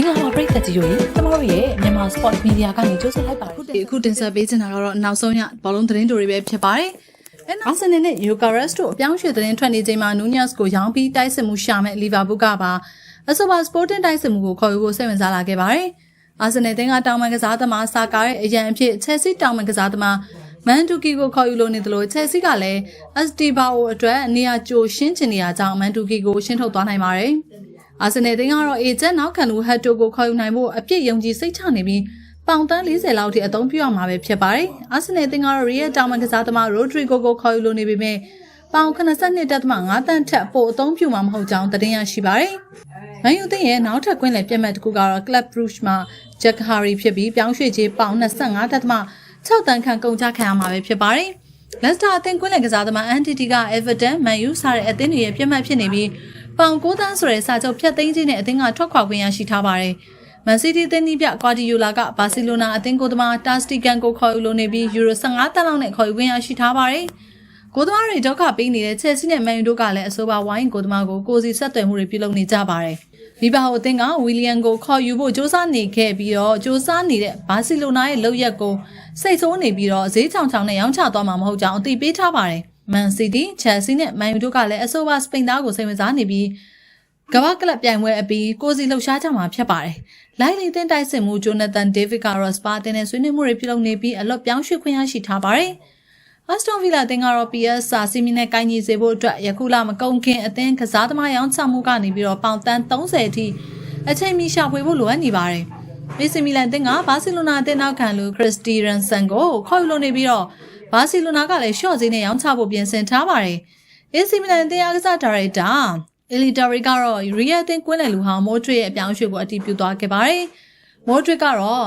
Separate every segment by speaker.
Speaker 1: င်္ဂလာပါပရိသတ်ကြီးတို့ရေကျမတို့ရဲ့မြန်မာ Sport Media ကနေကြိုဆိုလိုက်ပါတယ်
Speaker 2: ဒီအခုတင်ဆက်ပေးချင်တာကတော့နောက်ဆုံးရဘောလုံးသတင်းတွေပဲဖြစ်ပါတယ်။အဲအာဆင်နယ်နဲ့ Eucharist တို့အပြောင်းရွှေ့သတင်းထွက်နေချိန်မှာ Nunez ကိုရောင်းပြီးတိုက်စစ်မှုရှာမဲ့ Liverpool ကပါအဆိုပါ Sporting တိုက်စစ်မှုကိုခေါ်ယူဖို့စိတ်ဝင်စားလာခဲ့ပါတယ်။အာဆင်နယ်တင်းကတောင်ပန်ကစားသမားစာကာရဲ့အရန်အဖြစ် Chelsea တောင်ပန်ကစားသမားမန်တူကီကိုခေါ်ယူလို့နေတယ်လို့ Chelsea ကလည်း Esteban အတွက်နေရာကြိုရှင်းချင်နေရကြောင်းမန်တူကီကိုရှင်းထုတ်သွားနိုင်ပါတယ်။ အာဆင်နယ်တင်းကတော့အေဂျင့်နောက်ခံလူဟတ်တိုကိုခေါ်ယူနိုင်ဖို့အပြစ်ယုံကြည်စိတ်ချနေပြီးပေါင်တန်း40လောက်ထိအသုံးပြုရမှာပဲဖြစ်ပါတယ်။အာဆင်နယ်တင်းကတော့ရီယယ်တောင်မန်ကစားသမားရိုဒရီဂိုကိုခေါ်ယူလိုနေပေမဲ့ပေါင်82.5တန်းထက်ပိုအသုံးပြုမှာမဟုတ်ကြောင်းသတင်းရရှိပါတယ်။မန်ယူတင်းရဲ့နောက်ထပ်ကွင်းလည်ပြတ်မှတ်တစ်ခုကတော့ Club Brugge မှာ Jack Harry ဖြစ်ပြီးပြောင်းရွှေ့ခြင်းပေါင်25.6တန်းခန့်ကုန်ကျခံရမှာပဲဖြစ်ပါတယ်။ Leicester အသင်းကွင်းလည်ကစားသမား Antity က Everton, Man U စတဲ့အသင်းတွေရဲ့ပြတ်မှတ်ဖြစ်နေပြီး ပေါင်9တန်းဆိုတဲ့စာချုပ်ဖြတ်သိမ်းခြင်းနဲ့အသင်းကထွက်ခွာခွင့်ရရှိထားပါတယ်။ မန်စီးတီးအသင်းကြီးပြကွာဒီယိုလာကဘာစီလိုနာအသင်းကိုယ်သမားတာစတီကန်ကိုခေါ်ယူလိုနေပြီးယူရို15တန်းလောက်နဲ့ခေါ်ယူခွင့်ရရှိထားပါတယ်။ကိုယ်သမားတွေဒုက္ခပေးနေတဲ့ချက်စီနဲ့မန်ယူတို့ကလည်းအဆိုပါဝိုင်းကိုယ်သမားကိုကိုစီဆက်သွယ်မှုတွေပြုလုပ်နေကြပါတယ်။လီဗာဟိုအသင်းကဝီလီယံကိုခေါ်ယူဖို့စ조사နေခဲ့ပြီးတော့စ조사နေတဲ့ဘာစီလိုနာရဲ့လုပ်ရက်ကိုစိတ်ဆိုးနေပြီးတော့ဈေးချောင်ချောင်နဲ့ရောင်းချသွားမှာမဟုတ်ကြောင်းအသိပေးထားပါတယ်။ မန်စီးတီးချယ်ဆီနဲ့မန်ယူတို့ကလည်းအဆိုပါစပိန်သားကိုစိတ်ဝင်စားနေပြီးကမ္ဘာကလပ်ပြိုင်ပွဲအပြီးကိုစီလှုပ်ရှားကြမှာဖြစ်ပါတယ်။လိုက်လီတင်တိုက်စစ်မှုဂျိုနသန်ဒေးဗစ်ကရော့စပါတင်နဲ့ဆွေးနွေးမှုတွေပြုလုပ်နေပြီးအလော့ပြောင်းရွှေ့ခွင့်ရရှိထားပါတယ်။အက်စတွန်ဗီလာတင်ကတော့ PS စာစီမီနဲ့ကိုင်းညီစေဖို့အတွက်ယခုလမကုန်ခင်အသင်းကစားသမားရောင်းချမှုကနေပြီးတော့ပေါင်တန်း30အထိအချိန်မီရှာဖွေဖို့လိုအပ်နေပါတယ်။မီစီမီလန်တင်ကဘာစီလိုနာအသင်းနောက်ခံလူခရစ္စတီရန်ဆန်ကိုခေါ်ယူလို့နေပြီးတော့ ဘာစီလိုနာကလည်းရှော့ဈေးနဲ့ရောင်းချဖို့ပြင်ဆင်ထားပါတယ်။ AC မီလန်တရားကစားဒါရိုက်တာအလီတာရီကတော့ရီယယ်တင်ကွင်းနယ်လူဟောင်းမိုးထရစ်ရဲ့အပြောင်းရွှေ့ကိုအတည်ပြုသွားခဲ့ပါတယ်။မိုးထရစ်ကတော့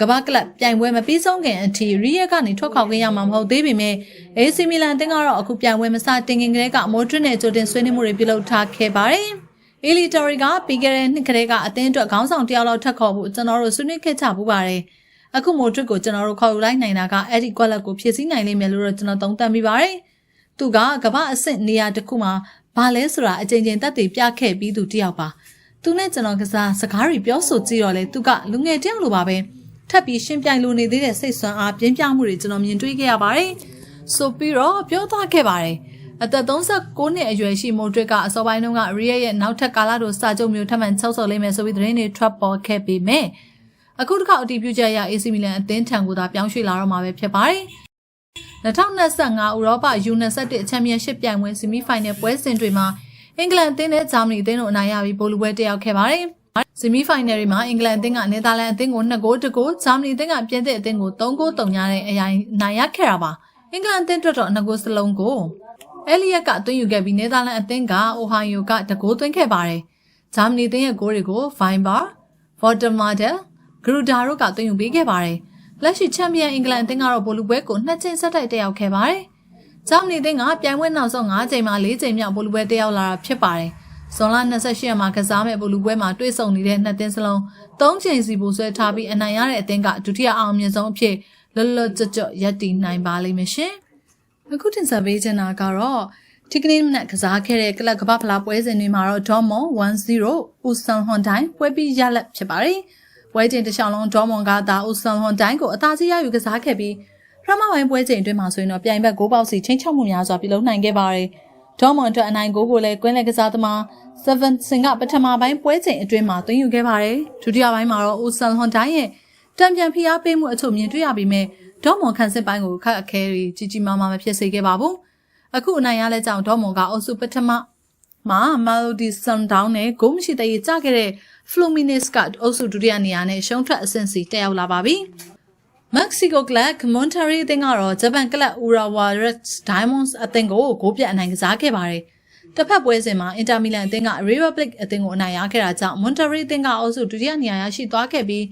Speaker 2: ကမ္ဘာကလပ်ပြိုင်ပွဲမပြီးဆုံးခင်အထိရီယက်ကနေထွက်ခွာခွင့်ရမှာမဟုတ်သေးပေမဲ့ AC မီလန်တင်ကတော့အခုပြိုင်ပွဲမစတင်ခင်ကတည်းကမိုးထရစ်နဲ့ကြိုတင်ဆွေးနွေးမှုတွေပြုလုပ်ထားခဲ့ပါတယ်။အီလီတာရီကပြီးခဲ့တဲ့နှစ်ကတည်းကအသင်းအတွက်ခေါင်းဆောင်တယောက်လောက်ထပ်ခေါ်ဖို့ကျွန်တော်တို့ဆွေးနွေးခဲ့ကြပူပါတယ်။ အခုမိုးထရစ်ကိုကျွန်တော်တို့ခေါ်ယူလိုက်နိုင်တာကအဲ့ဒီကွက်လက်ကိုဖြည့်ဆည်းနိုင်လိမ့်မယ်လို့တော့ကျွန်တော်သုံးသပ်မိပါတယ်။သူကကမ္ဘာအဆင့်နေရာတစ်ခုမှာဘာလဲဆိုတာအကြိမ်ကြိမ်တက်တည်ပြခဲ့ပြီးသူတယောက်ပါသူနဲ့ကျွန်တော်ကစားစကားတွေပြောဆိုကြည့်တော့လေသူကလူငယ်တယောက်လိုပါပဲထပ်ပြီးရှင်းပြိုင်လိုနေသေးတဲ့စိတ်ဆွမ်းအားပြင်းပြမှုတွေကျွန်တော်မြင်တွေ့ခဲ့ရပါတယ်ဆိုပြီးတော့ပြောသွားခဲ့ပါတယ်အသက်39နှစ်အရွယ်ရှိမိုဒရစ်ကအစောပိုင်းတုန်းကရီယက်ရဲ့နောက်ထပ်ကာလတို့စာချုပ်မျိုးထပ်မံ၆ဆော်လိမ့်မယ်ဆိုပြီးသတင်းတွေထွက်ပေါ်ခဲ့ပေမဲ့ အခုတစ်ခါအတီးပြုချက်ရ AC မီလန်အသင်းထံကိုသာပြောင်းရွှေ့လာတော့မှာပဲဖြစ်ပါတယ်2025ဥရောပ U21 ချန်ပီယံရှစ်ပြိုင်ပွဲဆီမီဖိုင်နယ်ပွဲစဉ်တွေမှာအင်္ဂလန်အသင်းနဲ့ဂျာမနီအသင်းတို့အနိုင်ရပြီးပိုလူပွဲတက်ရောက်ခဲ့ပါတယ်။ဆီမီဖိုင်နယ်တွေမှာအင်္ဂလန်အသင်းကနယ်သာလန်အသင်းကို2ဂိုးတကိုးဂျာမနီအသင်းကပြင်သစ်အသင်းကို3ဂိုးတုံညာတဲ့အရာနိုင်ရခဲ့တာပါ။အင်္ဂလန်အသင်းအတွက်တော့2ဂိုးစလုံးကိုအဲလီယက်ကသွင်းယူခဲ့ပြီးနယ်သာလန်အသင်းကအိုဟိုင်ယိုကတကိုးသွင်းခဲ့ပါတယ်။ဂျာမနီအသင်းရဲ့ဂိုးတွေကိုဗိုင်ဘာ၊ဗော်တမာဒယ် ဂရူဒါတို့ကသွင်းယူပေးခဲ့ပါတယ်။လက်ရှိချန်ပီယံအင်္ဂလန်အသင်းကတော့ဘိုလူပွဲကိုနှစ်ချိန်ဆက်တိုက်တက်ရောက်ခဲ့ပါတယ်။ဂျာမနီအသင်းကပြိုင်ပွဲနောက်ဆုံး9ချိန်မှာ4ချိန်မြောက်ဘိုလူပွဲတက်ရောက်လာတာဖြစ်ပါတယ်။ဇွန်လ28ရက်မှာကစားမဲ့ဘိုလူပွဲမှာတွေ့ဆုံနေတဲ့နှစ်သင်းစလုံး3ချိန်စီပိုဆွဲထားပြီးအနိုင်ရတဲ့အသင်းကဒုတိယအောင်မြင်ဆုံးအဖြစ်လွတ်လွတ်ကျွတ်ကျွတ်ရပ်တည်နိုင်ပါလိမ့်မယ်ရှင်။အခုတင်ဆက်ပေးချင်တာကတော့ဒီကနေ့မနက်ကစားခဲ့တဲ့ကလပ်ကမ္ဘာဖလားပွဲစဉ်တွေမှာတော့ Dortmund 1-0ဦးဆန်ဟွန်တိုင်းပွဲပြီးရလက်ဖြစ်ပါတယ်။ ပွဲချိန်တစ်လျှောက်လုံးဒေါ်မွန်ကသာဦးဆန်ဟွန်တိုင်းကိုအသာစီးရယူကစားခဲ့ပြီးရမပိုင်းပွဲချိန်အတွင်းမှာဆိုရင်တော့ပြိုင်ဘက်ဂိုးပေါက်စီချင်းချောက်မှုများစွာပြုလုပ်နိုင်ခဲ့ပါတယ်။ဒေါ်မွန်အတွက်အနိုင်ဂိုးကိုလည်းကွင်းလက်ကစားသမား7စင်ကပထမပိုင်းပွဲချိန်အတွင်းမှာသွင်းယူခဲ့ပါတယ်။ဒုတိယပိုင်းမှာတော့ဦးဆန်ဟွန်တိုင်းရဲ့တံပြန်ဖိအားပေးမှုအချို့မြင်တွေ့ရပြီးမြဲဒေါ်မွန်ခန့်စစ်ပိုင်းကိုခက်အခဲကြီးကြီးကြီးမားမားမဖြစ်စေခဲ့ပါဘူး။အခုအနိုင်ရလဲကြောင့်ဒေါ်မွန်ကအုပ်စုပထမ မှာ Melody Sundown နဲ့ဂိုးမရှိတဲ့ရကြခဲ့တဲ့ Fluminense ကအုပ်စုဒုတိယနေရာနဲ့ရှုံးထွက်အဆင့်စီတက်ရောက်လာပါပြီ။ Mexico Club Monterrey အသင်းကတော့ဂျပန်ကလပ် Urawa Reds Diamonds အသင်းကိုဂိုးပြတ်အနိုင်ကစားခဲ့ပါတယ်။တစ်ဖက်ပွဲစဉ်မှာ Inter Milan အသင်းက River Plate အသင်းကိုအနိုင်ရခဲ့တာကြောင့် Monterrey အသင်းကအုပ်စုဒုတိယနေရာရရှိသွားခဲ့ပြီး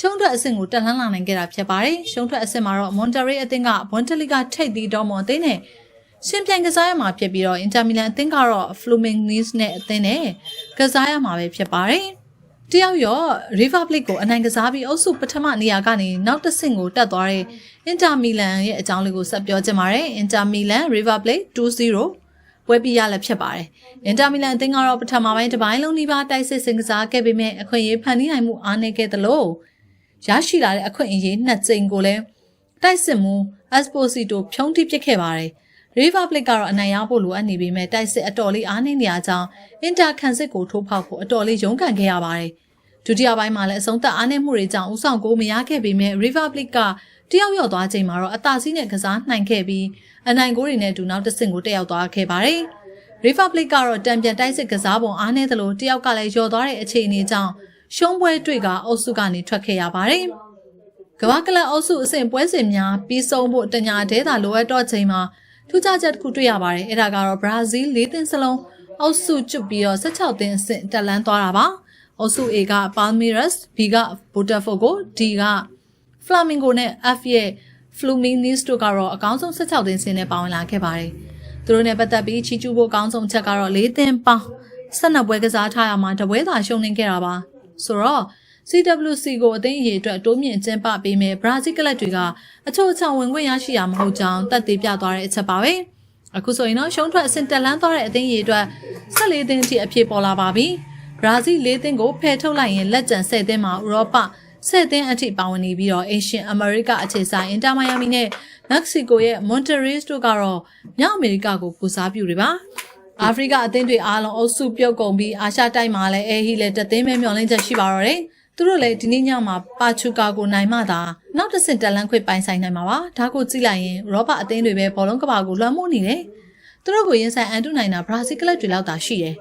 Speaker 2: ရှုံးထွက်အဆင့်ကိုတက်လှမ်းလာနိုင်ခဲ့တာဖြစ်ပါတယ်။ရှုံးထွက်အဆင့်မှာတော့ Monterrey အသင်းက Bundesliga ထိပ်သီးတော်မွန်အသင်းနဲ့ ရှင်ပြိုင်ကစားရမှာဖြစ်ပြီးတော့ Inter Milan အသင်းကတော့ Fluminense နဲ့အသင်းနဲ့ကစားရမှာပဲဖြစ်ပါတယ်။တယောက်ရော River Plate ကိုအနိုင်ကစားပြီးအုပ်စုပထမနေရာကနေနောက်တစ်ဆင့်ကိုတက်သွားတဲ့ Inter Milan ရဲ့အကြောင်းလေးကိုဆက်ပြောချင်ပါတယ်။ Inter Milan River Plate 2-0ပွဲပြီးရလည်းဖြစ်ပါတယ်။အင်တာမီလန်အသင်းကတော့ပထမပိုင်းတစ်ပိုင်းလုံးနီးပါးတိုက်စစ်စင်ကစားခဲ့ပေမဲ့အခွင့်အရေးဖန်တီးနိုင်မှုအားနည်းခဲ့သလိုရရှိလာတဲ့အခွင့်အရေးနှစ်ကြိမ်ကိုလည်းတိုက်စစ်မှု Esposito ဖြုံးတိပစ်ခဲ့ပါတယ်။ River Plate ကတော့အနိုင်ရဖို့လိုအပ်နေပေမဲ့တိုက်စစ်အတော်လေးအားနည်းနေရကြောင်းအင်တာခံစစ်ကိုထိုးဖောက်ဖို့အတော်လေးရုန်းကန်ခဲ့ရပါတယ်။ဒုတိယပိုင်းမှာလည်းအဆုံးသတ်အားနည်းမှုတွေကြောင့်ဥဆောင်ကိုမရခဲ့ပေမဲ့ River Plate ကတယောက်ရောက်သွားချိန်မှာတော့အသာစီးနဲ့ကစားနိုင်ခဲ့ပြီးအနိုင်ကိုတွေနဲ့အတူနောက်တစ်ဆင့်ကိုတက်ရောက်သွားခဲ့ပါတယ်။ River Plate ကတော့တံပြန်တိုက်စစ်ကစားပုံအားနည်းသလိုတယောက်ကလည်းယော်သွားတဲ့အခြေအနေကြောင့်ရှုံးပွဲတွေ့ကအုပ်စုကနေထွက်ခဲ့ရပါတယ်။ကမ္ဘာကလပ်အုပ်စုအဆင့်ပွဲစဉ်များပြီးဆုံးဖို့တညာတဲသာလိုအပ်တော့ချိန်မှာ ထူးခြားချက်တစ်ခုတွေ့ရပါတယ်။အဲဒါကတော့ဘရာဇီး၄သင်းစလုံးအုပ်စုကျွတ်ပြီးတော့16သင်းအဆင့်တက်လန်းသွားတာပါ။အုပ်စု A က Palmeiras, B က Botafogo, D က Flamengo နဲ့ F ရဲ့ Fluminense တို့ကတော့အကောင်းဆုံး16သင်းစင်းနဲ့ပါဝင်လာခဲ့ပါတယ်။သူတို့နဲ့ပတ်သက်ပြီးချီကျူးဖို့အကောင်းဆုံးချက်ကတော့၄သင်းပေါင်း12ပွဲကစားထားရမှာတပွဲသာရှုံးနေခဲ့တာပါ။ဆိုတော့ CWC ကိုအသိအရေးအတွက်တိုးမြင့်ကျင်းပပေးမယ်ဘရာဇီးကလပ်တွေကအချို့အချောင်ဝင်ခွင့်ရရှိရမဟုတ်ကြောင်းတက်သေးပြသွားတဲ့အချက်ပါပဲ။အခုဆိုရင်တော့ရှုံးထွက်အဆင့်တက်လန်းသွားတဲ့အသိအရေးအတွက်14သင်းအထိအဖြစ်ပေါ်လာပါပြီ။ဘရာဇီး၄သင်းကိုဖယ်ထုတ်လိုက်ရင်လက်ကျန်10သင်းမှာဥရောပ10သင်းအထိပါဝင်နေပြီးတော့အရှင်အမေရိကအခြေဆိုင်အင်တာမိုင်ယာမီနဲ့မက္ကဆီကိုရဲ့မွန်တရီစ်တို့ကတော့မြောက်အမေရိကကိုကိုစားပြုတွေပါအာဖရိကအသင်းတွေအားလုံးအုပ်စုပြုတ်ကုန်ပြီးအာရှတိုက်မှာလည်းအဲဟီလည်းတသင်းပဲမျှော်လင့်ချက်ရှိပါတော့တယ် သူတို့လည်းဒီနေ့ညမှာပါချူကာကိုနိုင်မှသာနောက်တစ်ဆင့်တက်လန်းခွင့်ပိုင်ဆိုင်နိုင်မှာပါဒါကိုကြည့်လိုက်ရင်ရောဘအသင်းတွေပဲဘောလုံးကဘာကိုလွှမ်းမိုးနေတယ်သူတို့ကိုရင်ဆိုင်အန်တုနိုင်တာဘရာဇီးကလပ်တွေလောက်သာရှိတယ်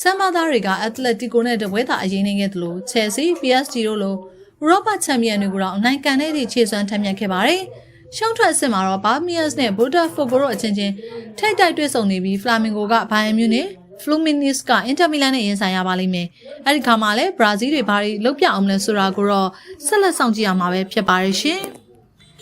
Speaker 2: ဆမ်ဘာသားတွေကအက်တလက်တီကိုနဲ့တပွဲသာအရင်နေခဲ့သလိုချယ်ဆီ PSG တို့လိုဥရောပချန်ပီယံတွေကိုတော့အနိုင်ကန်တဲ့ထိခြေစွမ်းထမ်းမြတ်ခဲ့ပါတယ်။ရှုံးထွက်အဆင့်မှာတော့ Barmias နဲ့ Botafogo တို့အချင်းချင်းထိတ်တိုက်တွေ့ဆုံနေပြီး Flamengo က Bayern Munich Fluminense က Inter Milan နဲ့ရင်ဆိုင်ရပါလိမ့်မယ်။အဲဒီခါမှာလည်း Brazil တွေဘာတွေလုပ်ပြအောင်လဲဆိုတာကိုတော့ဆက်လက်ဆောင်ကြည့်ရမှာပဲဖြစ်ပါရဲ့ရှင်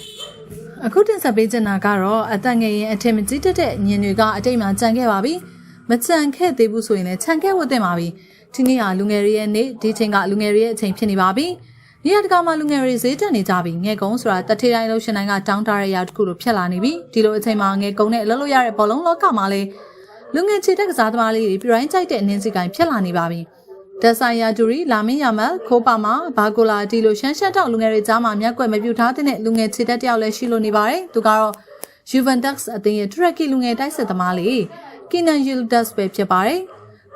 Speaker 2: ။အခုတင်ဆက်ပေးချင်တာကတော့အသက်ငယ်ရင်အထင်မကြီးတတ်တဲ့ညင်တွေကအတိတ်မှာကြံခဲ့ပါပြီ။မကြံခဲ့သေးဘူးဆိုရင်လည်းခြံခဲ့ဝတ်တင်ပါပြီ။ဒီနေ့ဟာလူငယ်တွေရဲ့နေ့ဒီချိန်ကလူငယ်တွေရဲ့အချိန်ဖြစ်နေပါပြီ။နေရာတကာမှာလူငယ်တွေဈေးတက်နေကြပြီငယ်ကုန်းဆိုတာတထေတိုင်းလို့ရှင်တိုင်းကတောင်းတရတဲ့အရာတစ်ခုလိုဖြစ်လာနေပြီဒီလိုအချိန်မှာငယ်ကုန်းနဲ့အလုပ်လုပ်ရတဲ့ဘောလုံးလောကမှာလည်း လူငယ်ခြေတက်ကစားသမားလေးတွေပြတိုင်းကြိုက်တဲ့အနည်းစီကိုင်ဖြစ်လာနေပါပြီဒဆိုင်ယာဂျူရီလာမင်းယာမတ်ခိုးပါမာဘာကိုလာဒီလိုရှမ်းရှမ်းတောက်လူငယ်တွေကြားမှာမျက်ကွယ်မပြူထားတဲ့လူငယ်ခြေတက်တယောက်လည်းရှိလို့နေပါတယ်သူကတော့ Juventus အသင်းရဲ့ Turkey လူငယ်တိုက်စစ်သမားလေးကီနန်ယူဒတ်ပဲဖြစ်ပါတယ်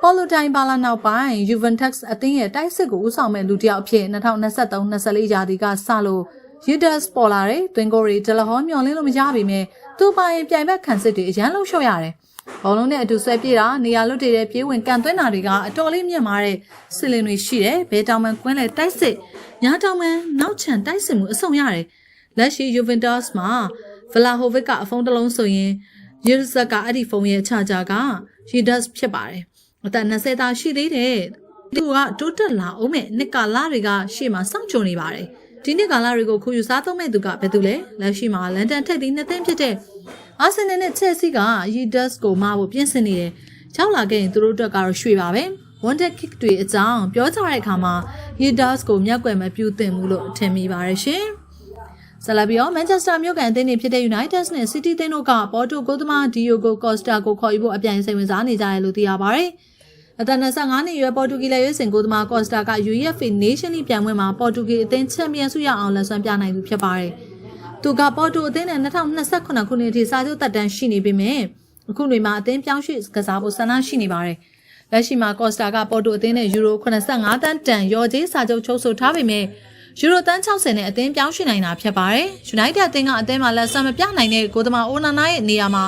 Speaker 2: ပေါ်လိုတိုင်ပါလာနောက်ပိုင်း Juventus အသင်းရဲ့တိုက်စစ်ကိုဦးဆောင်မဲ့လူတစ်ယောက်အဖြစ်2023-24ရာသီကစလို့ Judas ပေါ်လာတဲ့တွင်ကိုရီဒလဟောမျော်လင့်လို့မရပါပဲ။သူပိုင်ပြိုင်ဘက်ခံစစ်တွေအရန်လို့ရှော့ရတယ်။ ဘောလုံးနဲ့အတူဆွဲပြေးတာနေရာလွတ်တည်တဲ့ပြေးဝင်ကန်သွင်းတာတွေကအတော်လေးမြင့်မားတဲ့စစ်လင်တွေရှိတယ်။ဘဲတောင်မှန်ကွင်းလဲတိုက်စစ်ညာတောင်မှန်နောက်ချန်တိုက်စစ်မှုအဆုံရတယ်။လက်ရှိ Juventus မှာ Vlahovic ကအဖုံးတစ်လုံးဆိုရင် Judas ကအဲ့ဒီဖုံးရဲ့ခြားကြက Judas ဖြစ်ပါတယ်။အသက်20သားရှိသေးတယ်။သူကတိုးတက်လာအောင်မဲ့နှစ်ကာလတွေကရှေ့မှာစောင့်ကြုံနေပါတယ်။ဒီနှစ်ကာလတွေကိုခုယူစားသုံးမဲ့သူကဘယ်သူလဲလက်ရှိမှာလန်ဒန်ထက်သီးနှစ်သိန်းဖြစ်တဲ့ အာဆင်နယ်နဲ့ချက်စီကရီဒတ်ကိုမဖို့ပြင်ဆင်နေတယ်။ကြောက်လာခဲ့ရင်သူတို့အတွက်ကတော့ရွှေပါပဲ။ Wonder Kick တွေအကြောင်းပြောကြတဲ့အခါမှာရီဒတ်ကိုမျက်ကွယ်မပြူသင့်ဘူးလို့ထင်မိပါတယ်ရှင်။ဆလာဘီယောမန်ချက်စတာမြို့ကန်အသင်းတွေဖြစ်တဲ့ United နဲ့ City အသင်းတို့ကပေါ်တိုကိုသမားဒီယိုဂိုကော့စတာကိုခေါ်ယူဖို့အပြိုင်စိတ်ဝင်စားနေကြတယ်လို့သိရပါတယ်။အသက်25နှစ်အရွယ်ပေါ်တူဂီလက်ရွေးစင်ကိုသမားကော့စတာက UEFA Nation League ပြိုင်ပွဲမှာပေါ်တူဂီအသင်းချန်ပီယံဆုရအောင်လက်စွမ်းပြနိုင်သူဖြစ်ပါတယ်။ သူကပေါ်တူအသင်းနဲ့2028ခုနှစ်အထိစာချုပ်သက်တမ်းရှိနေပေမဲ့အခုနေမှာအသင်းပြောင်းရွှေ့ကစားဖို့ဆန္ဒရှိနေပါတယ်။လက်ရှိမှာကော့စတာကပေါ်တူအသင်းနဲ့ယူရို85တန်းတန်ရော်ကြေးစာချုပ်ချုပ်ဆိုထားပေမဲ့ယူရိုတန်း60နဲ့အသင်းပြောင်းရွှေ့နိုင်တာဖြစ်ပါတယ်။ United အသင်းကအသင်းမှာလက်ဆံမပြနိုင်တဲ့ကိုသမားအိုနာနာရဲ့နေရာမှာ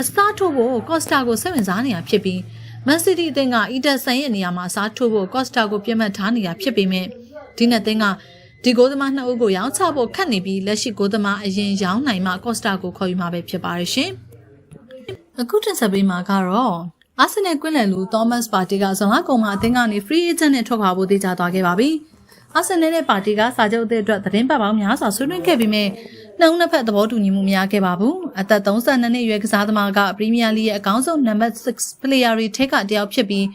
Speaker 2: အစားထိုးဖို့ကော့စတာကိုစိတ်ဝင်စားနေတာဖြစ်ပြီးမန်စီးတီးအသင်းကအီတက်ဆန်ရဲ့နေရာမှာအစားထိုးဖို့ကော့စတာကိုပြတ်မှတ်ထားနေတာဖြစ်ပေမဲ့ဒီနှစ်သင်းက ဒီကိုသမားနှစ်ဦးကိုရောင်းချဖို့ခက်နေပြီးလက်ရှိကိုသမားအရင်ရောင်းနိုင်မှကော့စတာကိုခေါ်ယူမှာပဲဖြစ်ပါရဲ့ရှင်။အခုတင်ဆက်ပေးမှာကတော့အာဆင်နယ်ကွင်းလယ်လူသောမတ်ပါတီကဇွန်လကုန်မှာအသင်းကနေ free agent နဲ့ထွက်ခွာဖို့တေချာသွားခဲ့ပါပြီ။အာဆင်နယ်ရဲ့ပါတီကစာချုပ်အသစ်အတွက်သတင်းပတ်ပေါင်းများစွာဆွေးနွေးခဲ့ပြီးမြဲနှုံးနှစ်ဖက်သဘောတူညီမှုမရခဲ့ပါဘူး။အသက်32နှစ်အရွယ်ကစားသမားကပရီးမီးယားလိရဲ့အကောင်းဆုံးနံပါတ်6 player တွေထဲကတယောက်ဖြစ်ပြီး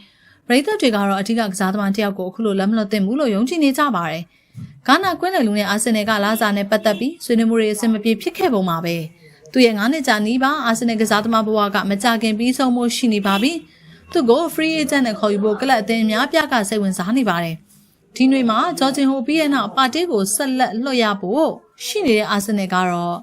Speaker 2: ပရိသတ်တွေကတော့အထူးကကစားသမားတယောက်ကိုအခုလိုလက်မလွတ်သင့်ဘူးလို့ယုံကြည်နေကြပါတယ်။ ဂါနာကွင်းလယ်လူနဲ့အာဆင်နယ်ကလာစားနဲ့ပတ်သက်ပြီးဆွေးနွေးမှုတွေအဆင်မပြေဖြစ်ခဲ့ပုံမှာပဲသူရဲ့9နှစ်ကြာနီးပါအာဆင်နယ်ကစားသမားဘဝကမကြခင်ပြီးဆုံးမှုရှိနေပါပြီသူကို free agent နဲ့ခေါ်ယူဖို့ကလပ်အသင်းအများပြားကစိတ်ဝင်စားနေပါတယ်ဒီနေ့မှာဂျော်ဂျင်ဟိုပြီးရဲ့နောက်ပါတီကိုဆက်လက်လွှတ်ရဖို့ရှိနေတဲ့အာဆင်နယ်ကတော့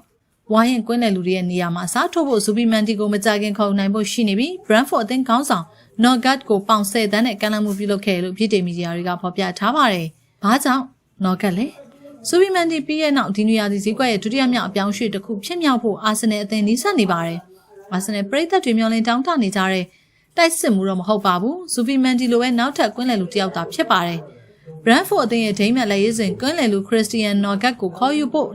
Speaker 2: ဝိုင်းရင်ကွင်းလယ်လူတွေရဲ့နေရာမှာအစားထိုးဖို့ဇူဘီမန်တီကိုမကြခင်ခေါ်နိုင်ဖို့ရှိနေပြီး Brentford အသင်းခေါင်းဆောင် Norgard ကိုပေါင်ဆယ်တန်းနဲ့ကမ်းလှမ်းမှုပြုလုပ်ခဲ့တယ်လို့ပြည်ထောင်မီဒီယာတွေကဖော်ပြထားပါတယ်။ဘာကြောင့် Norgard လဲ။ဆူဘီမန်တီပြီးရဲ့နောက်ဒီနူယာဒီဈေးကွက်ရဲ့ဒုတိယမြောက်အပြောင်းအရွှေ့တစ်ခုဖြစ်မြောက်ဖို့အာဆင်နယ်အသင်းနှီးစပ်နေပါတယ်။အာဆင်နယ်ပရိသတ်တွေမျှော်လင့်တောင်းတနေကြတဲ့တိုက်စစ်မှုတော့မဟုတ်ပါဘူး။ဆူဘီမန်တီလိုပဲနောက်ထပ်ကွင်းလယ်လူတစ်ယောက်သာဖြစ်ပါတယ်။ Brentford အသင်းရဲ့ဒိမ်းမက်လက်ရေးစဉ်ကွင်းလယ်လူ Christian Norgard ကိုခေါ်ယူဖို့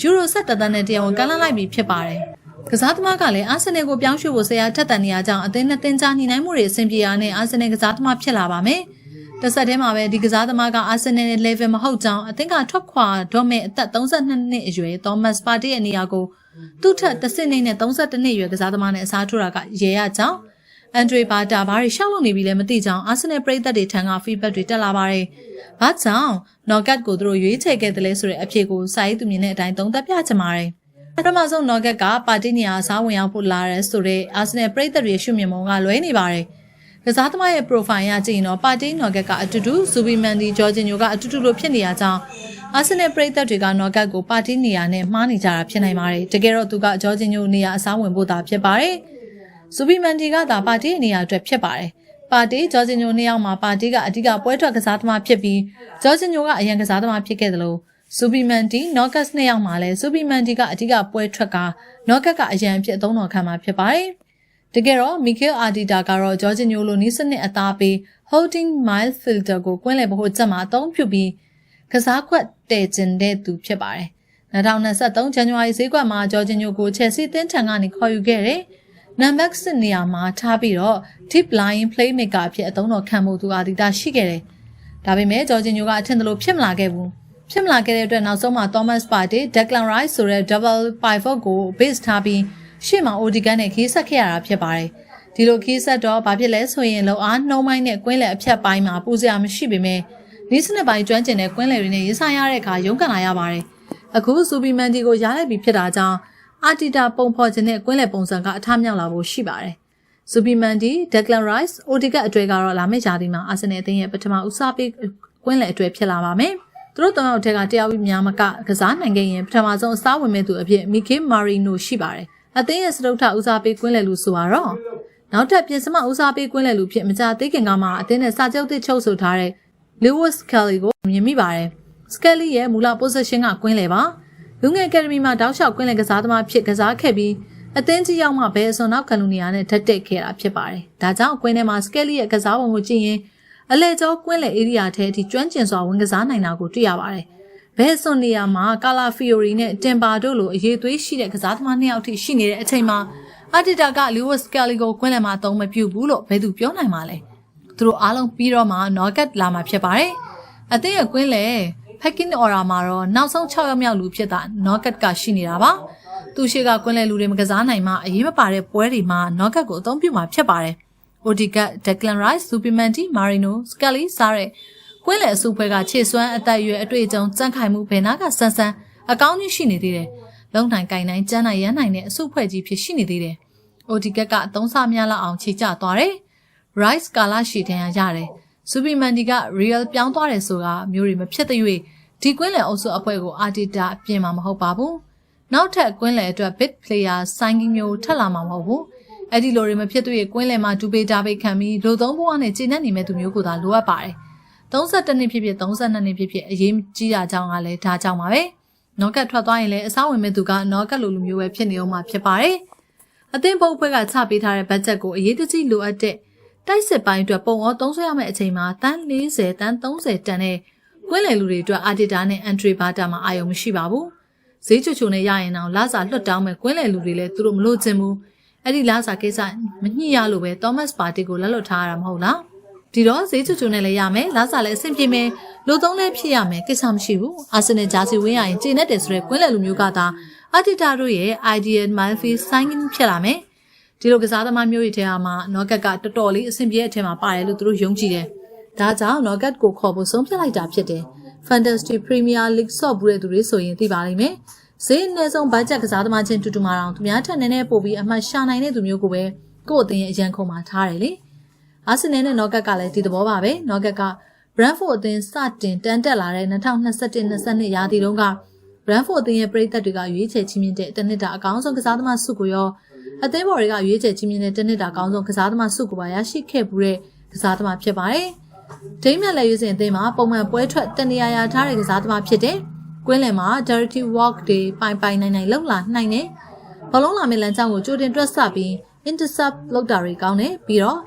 Speaker 2: ယူရိုဆက်တသန်းနဲ့တရားဝင်ကမ်းလှမ်းလိုက်ပြီးဖြစ်ပါတယ်။ကစားသမားကလည်းအာဆင်နယ်ကိုပြောင်းရွှေ့ဖို့ဆရာထက်တန်နေရကြောင်းအသင်းနဲ့တင်ကြားညှိနှိုင်းမှုတွေအဆင်ပြေအားနဲ့အာဆင်နယ်ကစားသမားဖြစ်လာပါမယ်။ တစ်ဆက်တည်းမှာပဲဒီကစားသမားကအာဆင်နယ်ရဲ့ level မဟုတ်ကြောင်းအသင်းကထွက်ခွာတော့မဲ့အသက်32နှစ်အရွယ် Thomas Partey ရဲ့နေရာကိုသူ့ထက်တစ်ဆင့်နဲ့32နှစ်အရွယ်ကစားသမားနဲ့အစားထိုးတာကရေရကြောင်းအန်ဒရီဘာတာဘာတွေရှောက်လို့နေပြီလဲမသိကြောင်းအာဆင်နယ်ပရိသတ်တွေထံက feedback တွေတက်လာပါတယ်။ဘာကြောင့် Knockout ကိုသူတို့ရွေးချယ်ခဲ့တယ်လဲဆိုတဲ့အဖြေကိုစာရေးသူမြင်တဲ့အတိုင်းသုံးသပ်ပြချင်ပါတယ်။ပထမဆုံး Knockout ကပါတီနီယာအစားဝင်ရောက်ဖို့လာရဲဆိုတဲ့အာဆင်နယ်ပရိသတ်တွေရှုမြင်ပုံကလွဲနေပါတယ်။ ကစားသမားရဲ့ profile ရကြည့်ရင်တော့ပါတီ Knockout ကအတူတူဇူဘီမန်ဒီဂျော်ဂျင်ညိုကအတူတူလိုဖြစ်နေရကြောင်းအာဆင်နယ်ပရိသတ်တွေက Knockout ကိုပါတီနီယာနဲ့မှားနေကြတာဖြစ်နိုင်ပါတယ်။တကယ်တော့သူကဂျော်ဂျင်ညိုနေရာအစားဝင်ဖို့သာဖြစ်ပါတယ်။ဇူဘီမန်ဒီကသာပါတီနေရာအတွက်ဖြစ်ပါတယ်။ပါတီဂျော်ဂျင်ညိုနှစ်ယောက်မှာပါတီကအဓိကပွဲထွက်ကစားသမားဖြစ်ပြီးဂျော်ဂျင်ညိုကအရန်ကစားသမားဖြစ်ခဲ့တယ်လို့ဇူဘီမန်ဒီနော့ကတ်နှစ်ယောက်မှာလည်းဇူဘီမန်ဒီကအဓိကပွဲထွက်ကနော့ကတ်ကအရန်ဖြစ်အသုံးတော်ခံမှာဖြစ်ပါတယ်။ တကယ်တော့မီကယ်အာဒီတာကတော့ဂျော်ဂျင်ညိုလိုနီးစနစ်အသားပေး holding mile filter ကိုကွင်းလည်ဖို့ချက်မှာအသုံးပြုပြီးကစားခွက်တည်ကျင်တဲ့သူဖြစ်ပါတယ်။2023ဇန်နဝါရီဈေးကွက်မှာဂျော်ဂျင်ညိုကိုချက်စီတင်းထံကနေခေါ်ယူခဲ့တယ်။နံပါတ်6နေရာမှာထားပြီးတော့ deep line playmaker အဖြစ်အသုံးတော်ခံမှုသူအာဒီတာရှိခဲ့တယ်။ဒါပေမဲ့ဂျော်ဂျင်ညိုကအထင်သလိုဖြစ်မလာခဲ့ဘူး။ဖြစ်မလာခဲ့တဲ့အတွက်နောက်ဆုံးမှာ Thomas Partey, Declan Rice ဆိုတဲ့ double pivot ကို base ထားပြီး ရှေ့မှာ Odegaard နဲ့ခီးဆက်ခဲ့ရတာဖြစ်ပါတယ်။ဒီလိုခီးဆက်တော့ဘာဖြစ်လဲဆိုရင်လုံအားနှုံးမိုင်းနဲ့ကွင်းလယ်အဖြတ်ပိုင်းမှာပူစရာမရှိပေမဲ့နီးစနစ်ပိုင်းကျွမ်းကျင်တဲ့ကွင်းလယ်တွေနဲ့ရေးဆိုင်ရတဲ့အခါရုန်းကန်လာရပါတယ်။အခုစူပီမန်တီကိုရားလိုက်ပြီးဖြစ်တာကြောင့်အာတီတာပုံဖော်ခြင်းနဲ့ကွင်းလယ်ပုံစံကအထမြောက်လာဖို့ရှိပါတယ်။စူပီမန်တီ၊ဒက်ဂလန်ရိုက်စ်၊အိုဒီကတ်အတွေ့ကတော့လာမယ့်ဂျာတီမှာအာဆင်နယ်အသင်းရဲ့ပထမဦးစားပေးကွင်းလယ်အတွေ့ဖြစ်လာပါမယ်။သူတို့တောင်ရောက်တဲ့ကတရားဝင်များမကကစားနိုင်ခဲ့ရင်ပထမဆုံးအစားဝင်မဲ့သူအဖြစ်မီကေမာရီနိုရှိပါတယ်။ အသင်းရဲ့စတုထဦးစားပေးကွင်းလယ်လူဆိုတော့နောက်ထပ်ပြင်စမဦးစားပေးကွင်းလယ်လူဖြစ်မကြသေးခင်ကမှအသင်းနဲ့စာချုပ်သစ်ချုပ်ဆိုထားတဲ့ Lewis Kelly ကိုမြင်မိပါတယ်။ Skelly ရဲ့မူလ position ကကွင်းလယ်ပါ။လူငယ်အကယ်ဒမီမှာတောက်လျှောက်ကွင်းလယ်ကစားသမားဖြစ်ကစားခဲ့ပြီးအသင်းကြီးရောက်မှဘယ်အစွန်နောက်ခံလူနေရာနဲ့ဓာတ်တက်ခဲ့တာဖြစ်ပါတယ်။ဒါကြောင့်ကွင်းထဲမှာ Skelly ရဲ့ကစားပုံကိုကြည့်ရင်အလဲကျောကွင်းလယ် area ထဲအထိကျွမ်းကျင်စွာဝင်ကစားနိုင်တာကိုတွေ့ရပါတယ်။ ဘယ်စွန်နေရာမှာကာလာဖီယိုရီနဲ့တင်ပါတို့လိုအရေးသွေးရှိတဲ့ကစားသမားနှစ်ယောက်ထိရှိနေတဲ့အချိန်မှာအာတီတာကလီဝစ်ကယ်လီကိုကွင်းလယ်မှာအသုံးမပြုဘူးလို့ဘယ်သူပြောနိုင်မှာလဲ။သူတို့အားလုံးပြီးတော့မှနော်ကတ်လာမှာဖြစ်ပါတယ်။အသင်းရဲ့ကွင်းလယ် Packing Order မှာတော့နောက်ဆုံး6ရောက်မြောက်လူဖြစ်တာနော်ကတ်ကရှိနေတာပါ။သူရှိကကွင်းလယ်လူတွေမကစားနိုင်မှအရေးမပါတဲ့ပွဲတွေမှာနော်ကတ်ကိုအသုံးပြုမှာဖြစ်ပါတယ်။ Odegaard, Declan Rice, Zubimendi, Marino, Scully စားတဲ့ ကွင်းလယ်အစုပွဲကခြေစွမ်းအသက်အရွယ်အတွေ့အကြုံစန့်ခိုင်မှုဘယ်နာကဆန်းဆန်းအကောင်းကြီးရှိနေသေးတယ်။လုံနိုင်ကင်နိုင်ကျန်းနိုင်ရမ်းနိုင်တဲ့အစုဖွဲ့ကြီးဖြစ်ရှိနေသေးတယ်။ Odegaard ကအသုံးစားများလောက်အောင်ခြေကျသွားတယ်။ Rice ကာလာရှီတန်ရရတယ်။ Zubimendi က Real ပြောင်းသွားတယ်ဆိုတာမျိုးတွေမဖြစ်သရွေ့ဒီကွင်းလယ်အုပ်စုအဖွဲ့ကိုအာတီတာပြင်မှာမဟုတ်ပါဘူး။နောက်ထပ်ကွင်းလယ်အတွက် big player signing မျိုးထပ်လာမှာမဟုတ်ဘူး။အဲ့ဒီလိုတွေမဖြစ်သေးကွင်းလယ်မှာဒူပေတာပိတ်ခံပြီးလူသုံးဘဝနဲ့ကျဉ်းနေမဲ့သူမျိုးကိုသာလိုအပ်ပါတယ်။ 32နှစ်ဖြစ်ဖြစ်32နှစ်ဖြစ်ဖြစ်အရေးကြီးတာကြောင့်ကလည်းဒါကြောင့်ပါပဲ။နော့ကတ်ထွက်သွားရင်လည်းအစားဝင်မဲ့သူကနော့ကတ်လိုလူမျိုးပဲဖြစ်နေအောင်မှဖြစ်ပါတယ်။အသင်းပုတ်ဖွဲ့ကချပေးထားတဲ့ဘတ်ဂျက်ကိုအရေးတကြီးလိုအပ်တဲ့တိုက်စစ်ပိုင်းအတွက်ပုံအောသုံးဆွဲရမယ့်အချိန်မှာတန်း40တန်း30တန်နဲ့ကွင်းလယ်လူတွေအတွက်အာဒီတာနဲ့အန်ထရီဘာတာမှာအာရုံမရှိပါဘူး။ဈေးချိုချိုနဲ့ရရင်တော့လာစာလွတ်တောင်းမဲ့ကွင်းလယ်လူတွေလည်းသူတို့မလို့ချင်ဘူး။အဲ့ဒီလာစာကိစ္စမညှိရလို့ပဲသောမတ်ပါတီကိုလက်လွတ်ထားရတာမဟုတ်လား။ ဒီတော့ဈေးချိုချိုနဲ့လည်းရမယ်လာစာလည်းအဆင်ပြေမယ်လူသုံးလည်းဖြစ်ရမယ်ကိစ္စမရှိဘူး။အာဆင်နယ်ဂျာစီဝင်းရရင်ကျင်းတဲ့ဆိုတဲ့ကွင်းလယ်လူမျိုးကသာအာဒီတာတို့ရဲ့ ideal malfield signing ဖြစ်လာမယ်။ဒီလိုကစားသမားမျိုးတွေထဲမှာနော့ကတ်ကတော်တော်လေးအဆင်ပြေတဲ့အထက်မှာပါတယ်လို့သူတို့ယုံကြည်တယ်။ဒါကြောင့် Nugget ကိုခေါ်ဖို့ဆုံးဖြတ်လိုက်တာဖြစ်တယ်။ Fantasy Premier League ဆော့ဘူးတဲ့သူတွေဆိုရင်သိပါလိမ့်မယ်။ဈေးအနည်းဆုံးဘတ်ဂျက်ကစားသမားချင်းတူတူမာတောင်သူများထက်နည်းနည်းပိုပြီးအမှတ်ရှာနိုင်တဲ့သူမျိုးကိုပဲကိုယ့်အသင်းရဲ့အရန်ခုံမှာထားတယ်လေ အာဆင်နယ်နဲ့နော့ကတ်ကလည်းဒီသဘောပါပဲနော့ကတ်က Brentford အသင်းစတင်တန်းတက်လာတဲ့2021-22ရာသီတုန်းက Brentford အသင်းရဲ့ပရိသတ်တွေကရွေးချယ်ချီးမြှင့်တဲ့တနစ်တာအကောင်းဆုံးကစားသမားဆုကိုရောအသင်းဘော်တွေကရွေးချယ်ချီးမြှင့်တဲ့တနစ်တာအကောင်းဆုံးကစားသမားဆုကိုပါရရှိခဲ့ပူတဲ့ကစားသမားဖြစ်ပါတယ်။ဒိမ်းမြတ်လက်ရွေးစင်အသင်းမှာပုံမှန်ပွဲထွက်တနေရာရာထားတဲ့ကစားသမားဖြစ်တဲ့ကွင်းလယ်မှာ dirty walk တွေပိုင်ပိုင်နိုင်နိုင်လောက်လာနိုင်တယ်။ဘလုံးလာမယ့်လမ်းကြောင်းကိုကြိုတင်တွက်ဆပြီး intercept လုပ်တာတွေကောင်းတယ်ပြီးတော့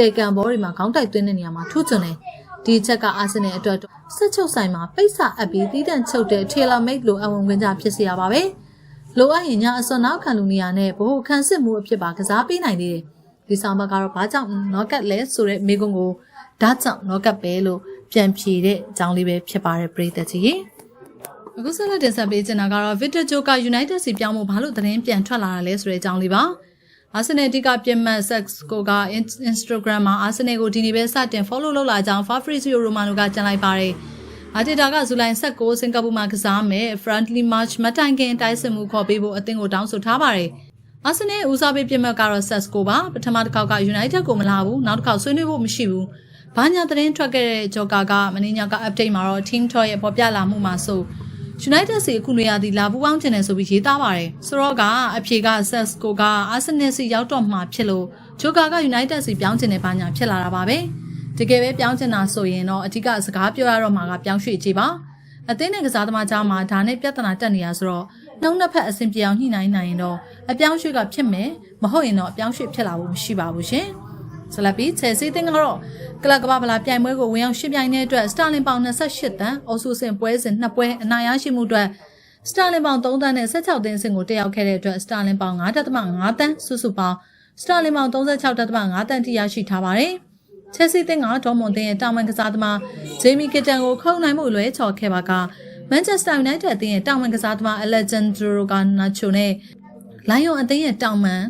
Speaker 2: တေကန်ဘောတွေမှာခေါင်းတိုက်သွင်းတဲ့နေရာမှာထူးချွန်တယ်။ဒီချက်ကအာဆင်နယ်အတွက်ဆက်ချုပ်ဆိုင်မှာပိတ်စာအပ်ပြီးတီးတန့်ချုပ်တဲ့ tailor made လိုအဝင်ခွင့်ကြဖြစ်စေရပါပဲ။လိုအပ်ရင်ညအစွမ်းနောက်ခံလူနေရာနဲ့ဘ ਹੁ ခန်းစစ်မှုအဖြစ်ပါကစားပေးနိုင်သေးတယ်။ဒီဆောင်ဘက်ကတော့ဘာကြောင့်နော့ကတ်လဲဆိုတဲ့မိကုံကိုဒါကြောင့်နော့ကတ်ပဲလို့ပြန်ဖြေတဲ့အကြောင်းလေးပဲဖြစ်ပါတယ်ပြည်သက်ကြီး။အခုဆက်လက်တင်ဆက်ပေးချင်တာကတော့ Victor Joker United စီပြောင်းမှုဘာလို့သတင်းပြန်ထွက်လာတာလဲဆိုတဲ့အကြောင်းလေးပါ။ Arsenal တီကပြင်မှတ် sex ကိုက Instagram မှာ Arsenal ကိုဒီနေ့ပဲစတင် follow လုပ်လာကြောင်း Fabrizio Romano ကကြံလိုက်ပါတယ်။ Arteta ကဇူလိုင်16စင်ကာပူမှာကစားမယ် friendly match မတိုင်ခင်တိုက်စစ်မှုခေါ်ပေးဖို့အသင်းကိုတောင်းဆိုထားပါတယ်။ Arsenal ဦးစားပေးပြင်မှတ်ကတော့ Sesco ပါပထမတစ်ခေါက်က United ကိုမလာဘူးနောက်တစ်ခေါက်ဆွေးနွေးဖို့မရှိဘူး။ဘာညာသတင်းထွက်ခဲ့တဲ့ Joker ကမင်းညာက update မှာတော့ team talk ရဲ့ပေါ်ပြလာမှုမှာဆို United စီအခုနေရာဒီလာပူပေါင်းချင်တယ်ဆိုပြီးရေးသားပါတယ်။ဆိုတော့ကအဖြေက Sesco က Arsenal စီရောက်တော့မှာဖြစ်လို့ Joker က United စီပြောင်းချင်တဲ့ဘာညာဖြစ်လာတာပါပဲ။တကယ်ပဲပြောင်းချင်တာဆိုရင်တော့အဓိကစကားပြောရတော့မှာကပြောင်းရွှေ့ကြည့်ပါ။အသင်းနဲ့ကစားသမားကြားမှာဒါနဲ့ပြဿနာတက်နေရဆိုတော့နှုံးနှစ်ဖက်အဆင်ပြေအောင်ညှိနှိုင်းနိုင်ရင်တော့အပြောင်းရွှေ့ကဖြစ်မယ်မဟုတ်ရင်တော့အပြောင်းရွှေ့ဖြစ်လာဖို့မရှိပါဘူးရှင်။ ဆလပီချယ်ဆီတင်းကတော့ကလပ်ကမ္ဘာဗလာပြိုင်ပွဲကိုဝင်ရောက်ရှင်းပြိုင်တဲ့အတွက်စတာလင်ပေါင်28တန်းအော်ဆူစင်ပွဲစဉ်နှစ်ပွဲအနိုင်ရရှိမှုအတွက်စတာလင်ပေါင်3တန်းနဲ့16တန်းစင်ကိုတက်ရောက်ခဲ့တဲ့အတွက်စတာလင်ပေါင်9.5တန်းစုစုပေါင်းစတာလင်ပေါင်36.5တန်းထိရရှိထားပါတယ်။ချက်စီတင်းကဒေါ်မွန်တင်းရဲ့တာမန်ကစားသမားဂျေမီကစ်တန်ကိုခုံနိုင်မှုလွဲချော်ခဲ့ပါကမန်ချက်စတာယူနိုက်တက်အသင်းရဲ့တာမန်ကစားသမားအလက်ဂျန်ဒရိုကနာချိုနဲ့လိုင်ယွန်အသင်းရဲ့တောင်မန်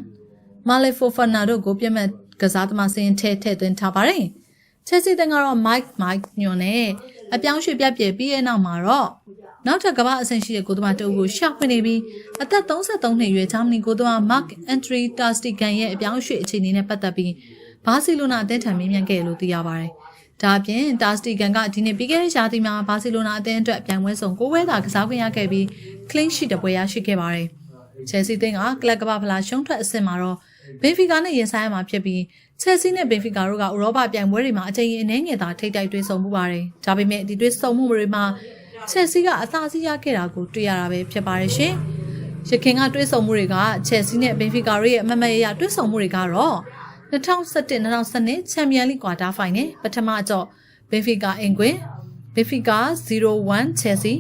Speaker 2: မာလေဖိုဖာနာတို့ကိုပြတ်မဲ့ ကစားသမားစင်းထဲထည့်သွင်းထားပါတယ်။ချက်စီတင်းကတော့ Mike Mike ညွန်နဲ့အပြောင်းရွှေ့ပြပြပြီးရဲ့နောက်မှာတော့နောက်ထပ်ကမ္ဘာအဆင့်ရှိတဲ့ကိုသမားတအုပ်ကိုရှာဖွေနေပြီးအသက်33နှစ်အရွယ်ဂျာမနီကိုသမား Mark Entry Tastigan ရဲ့အပြောင်းရွှေ့အခြေအနေနဲ့ပတ်သက်ပြီးဘာစီလိုနာအသင်းထံမေးမြန်းခဲ့လို့သိရပါတယ်။ဒါအပြင် Tastigan ကဒီနေ့ပြီးခဲ့တဲ့ရာသီမှာဘာစီလိုနာအသင်းအတွက်ပြိုင်ပွဲဆောင်ကိုဝဲသာကစားခွင့်ရခဲ့ပြီး clean sheet တပွဲရရှိခဲ့ပါတယ်။ Chelsea အသင်းကကလပ်ကမ္ဘာဖလားရှုံးထွက်အဆင့်မှာတော့ဘင်ဖီကာနဲ့ရင်ဆိုင်ရမှာဖြစ်ပြီးချက်စီနဲ့ဘင်ဖီကာတို့ကဥရောပပြိုင်ပွဲတွေမှာအကြိမ်အနည်းငယ်သာထိပ်တိုက်တွေ့ဆုံမှုပါတယ်။ဒါပေမဲ့ဒီတွေ့ဆုံမှုတွေမှာချက်စီကအသာစီးရခဲ့တာကိုတွေ့ရတာပဲဖြစ်ပါတယ်ရှင်။ရခင်ကတွေ့ဆုံမှုတွေကချက်စီနဲ့ဘင်ဖီကာတို့ရဲ့အမတ်မရရတွေ့ဆုံမှုတွေကတော့2017-2012ချန်ပီယံလိကွာတာဖိုင်နယ်ပထမအကြော့ဘင်ဖီကာအင်ကွင်ဘင်ဖီကာ0-1ချက်စီ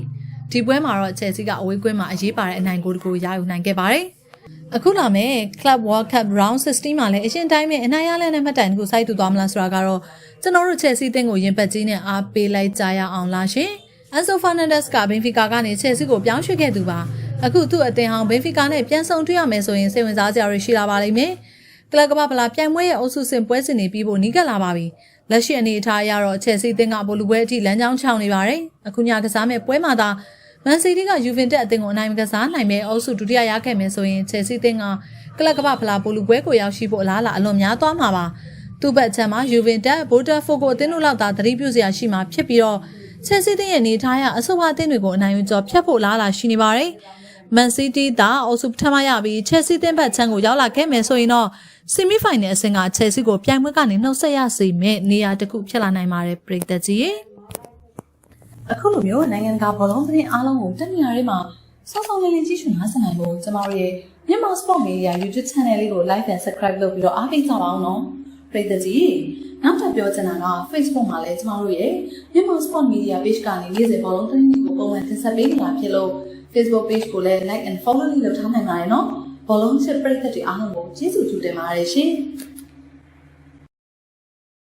Speaker 2: ဒီပွဲမှာတော့ချက်စီကအဝေးကွင်းမှာအရေးပါတဲ့အနိုင်ဂိုးတကူရယူနိုင်ခဲ့ပါတယ်။အခုလာမယ့် Club World Cup Round 16မှာလည်းအရှင်တိုင်းမဲ့အနိုင်ရလန်းတဲ့မှတ်တိုင်ကိုစိုက်တူသွားမလားဆိုတာကတော့ကျွန်တော်တို့ Chelsea အသင်းကိုရင်ပတ်ကြီးနဲ့အားပေးလိုက်ကြရအောင်လားရှင်။ Enzo Fernandez က Benfica ကနေ Chelsea ကိုပြောင်းရွှေ့ခဲ့သူပါ။အခုသူ့အသင်းဟောင်း Benfica နဲ့ပြန်ဆုံတွေ့ရမယ်ဆိုရင်စိတ်ဝင်စားစရာတွေရှိလာပါလိမ့်မယ်။ကလပ်ကမ္ဘာဖလားပြိုင်ပွဲရဲ့အုပ်စုစဉ်ပွဲစဉ်တွေပြီးဖို့နီးကပ်လာပါပြီ။လက်ရှိအနေအထားအရတော့ Chelsea အသင်းကဘိုလူပွဲအထိလမ်းကြောင်းချောင်းနေပါတယ်။အခုညကစားမဲ့ပွဲမှာသာ မန်စီးတီးကယူဗင်တက်အသင်းကိုအနိုင်မကစားနိုင်မဲ့အုပ်စုဒုတိယရခဲ့မယ်ဆိုရင်ချယ်ဆီအသင်းကကလပ်ကမ္ဘာဖလားပိုလူပွဲကိုရောက်ရှိဖို့အလားအလာအလွန်များသွားမှာပါသူ့ဘက်ချမ်းမှာယူဗင်တက်ဘိုတာဖိုကိုအသင်းတို့လောက်သာသတိပြုစရာရှိမှာဖြစ်ပြီးတော့ချယ်ဆီအသင်းရဲ့နေထားရအဆိုပါအသင်းတွေကိုအနိုင်ယူကျော်ဖျက်ဖို့အလားအလာရှိနေပါတယ်မန်စီးတီးသာအုပ်စုပထမရပြီးချက်စီးတင်ဘက်ချမ်းကိုရောက်လာခဲ့မယ်ဆိုရင်တော့ဆီမီဖိုင်နယ်အဆင့်ကချက်စီကိုပြိုင်ပွဲကနေနှုတ်ဆက်ရစေမယ့်နေရာတစ်ခုဖြစ်လာနိုင်ပါတယ်ပြည်သက်ကြီး အခုလိုမျိုးနိုင်ငံတကာဘောလုံးသတင်းအားလုံးကိုတက်နေရာတွေမှာစောစောလေးလေးကြည့်ရှုနားဆင်နိုင်ဖို့ကျမတို့ရဲ့မြန်မာ Sport Media YouTube Channel လေးကို Like and Subscribe လုပ်ပြီးတော့အားပေးကြပါအောင်နော်ပြည်သက်ကြီးနောက်ထပ်ပြောချင်တာက Facebook မှာလည်းကျမတို့ရဲ့မြန်မာ Sport Media Page ကနေနေ့စဉ်ဘောလုံးသတင်းတွေကိုပုံမှန်တင်ဆက်ပေးနေတာဖြစ်လို့ Facebook page ကိုလည်း like and follow လုပ်ထားနိုင်ပါတယ်နော်ဘောလုံးချစ်ပရိသတ်တွေအားလုံးကိုကျေးဇူးတူတင်ပါတယ်ရှင်